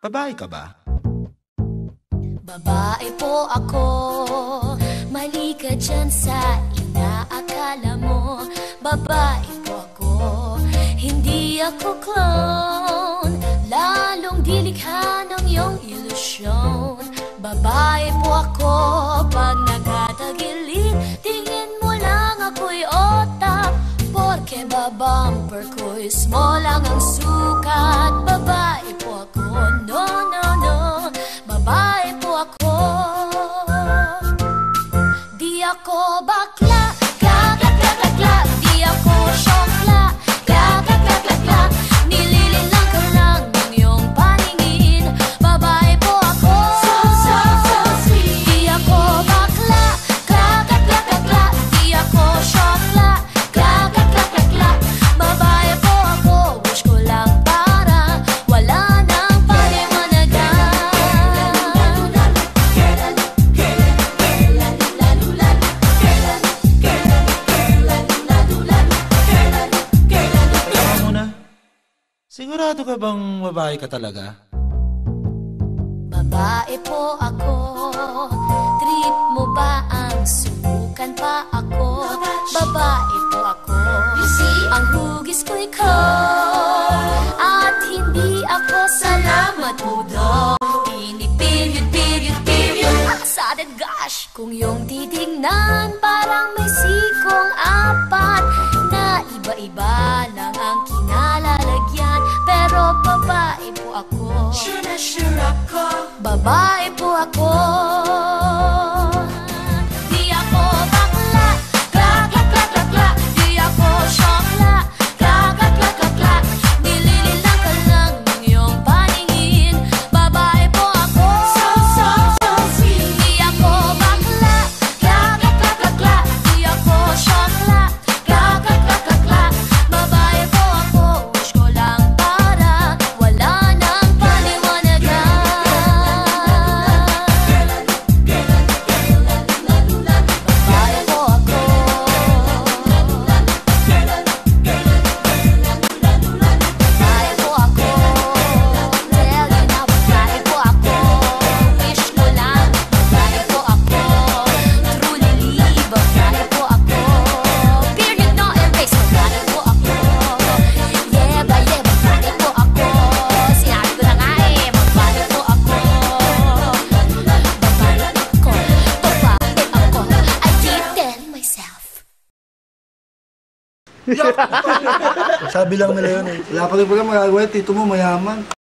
Babae ka ba? Babae po ako, mali ka dyan sa inaakala mo. Babae po ako, hindi ako clown, lalong dilikha ng iyong ilusyon. Babae po ako, pag nagkatagilid, tingin mo lang ako'y otak, porque babumper ko'y small lang ang sukat. ako bakla Sigurado ka bang babae ka talaga? Babae po ako, trip mo ba ang subukan pa ako? Babae Sure na sure ako. Babae po ako. Sabi lang nila yun eh. Wala pa rin pala magagawa, tito mo mayaman.